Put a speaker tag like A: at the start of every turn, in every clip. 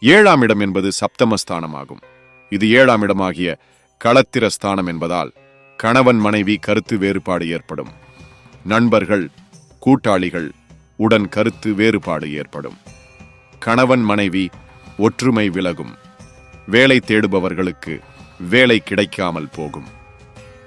A: ஏழாம் இடம் என்பது சப்தமஸ்தானமாகும். இது ஏழாம் இடமாகிய களத்திரஸ்தானம் என்பதால் கணவன் மனைவி கருத்து வேறுபாடு ஏற்படும். நண்பர்கள் கூட்டாளிகள் உடன் கருத்து வேறுபாடு ஏற்படும். கணவன் மனைவி ஒற்றுமை விலகும். வேலை தேடுபவர்களுக்கு வேலை கிடைக்காமல் போகும்.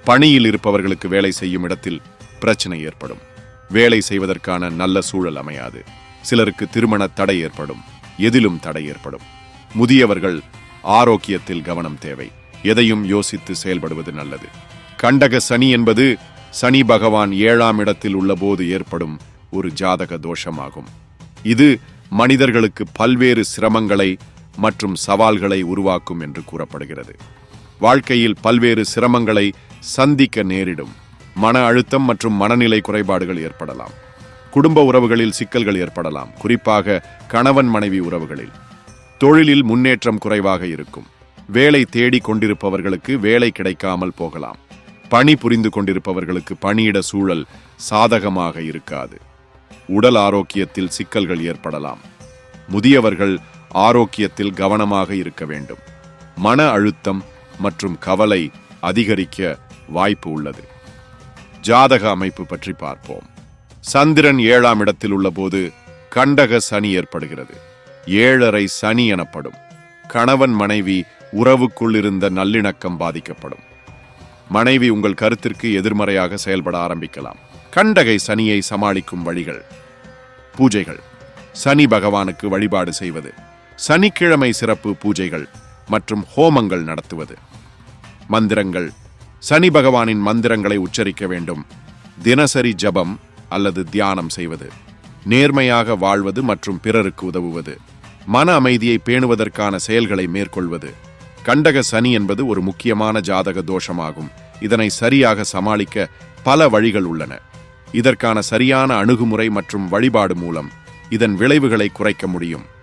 A: பணியில் இருப்பவர்களுக்கு வேலை செய்யும் இடத்தில் பிரச்சனை ஏற்படும். வேலை செய்வதற்கான நல்ல சூழல் அமையாது. சிலருக்கு திருமண தடை ஏற்படும். எதிலும் தடை ஏற்படும். முதியவர்கள் ஆரோக்கியத்தில் கவனம் தேவை. எதையும் யோசித்து செயல்படுவது நல்லது. கண்டக சனி என்பது சனி பகவான் ஏழாம் இடத்தில் உள்ளபோது ஏற்படும் ஒரு ஜாதக தோஷமாகும். இது மனிதர்களுக்கு பல்வேறு சிரமங்களை மற்றும் சவால்களை உருவாக்கும் என்று கூறப்படுகிறது. வாழ்க்கையில் பல்வேறு சிரமங்களை சந்திக்க நேரிடும். மன அழுத்தம் மற்றும் மனநிலை குறைபாடுகள் ஏற்படலாம். குடும்ப உறவுகளில் சிக்கல்கள் ஏற்படலாம். குறிப்பாக கணவன் மனைவி உறவுகளில். தொழிலில் முன்னேற்றம் குறைவாக இருக்கும். வேலை தேடி கொண்டிருப்பவர்களுக்கு வேலை கிடைக்காமல் போகலாம். பணி புரிந்து கொண்டிருப்பவர்களுக்கு பணியிட சூழல் சாதகமாக இருக்காது. உடல் ஆரோக்கியத்தில் சிக்கல்கள் ஏற்படலாம். முதியவர்கள் ஆரோக்கியத்தில் கவனமாக இருக்க வேண்டும். மன அழுத்தம் மற்றும் கவலை அதிகரிக்க வாய்ப்பு உள்ளது. ஜாதக அமைப்பு பற்றி பார்ப்போம். சந்திரன் ஏழாம் இடத்தில் உள்ளபோது கண்டக சனி ஏற்படுகிறது. ஏழரை சனி எனப்படும். கணவன் மனைவி உறவுக்குள் இருந்த நல்லிணக்கம் பாதிக்கப்படும். மனைவி உங்கள் கருத்திற்கு எதிர்மறையாக செயல்பட ஆரம்பிக்கலாம். கண்டகை சனியை சமாளிக்கும் வழிகள். பூஜைகள். சனி பகவானுக்கு வழிபாடு செய்வது. சனிக்கிழமை சிறப்பு பூஜைகள் மற்றும் ஹோமங்கள் நடத்துவது. மந்திரங்கள். சனி பகவானின் மந்திரங்களை உச்சரிக்க வேண்டும். தினசரி ஜபம் அல்லது தியானம் செய்வது. நேர்மையாக வாழ்வது மற்றும் பிறருக்கு உதவுவது. மன அமைதியை பேணுவதற்கான செயல்களை மேற்கொள்வது. கண்டக சனி என்பது ஒரு முக்கியமான ஜாதக தோஷமாகும். இதனை சரியாக சமாளிக்க பல வழிகள் உள்ளன. இதற்கான சரியான அணுகுமுறை மற்றும் வழிபாடு மூலம் இதன் விளைவுகளை குறைக்க முடியும்.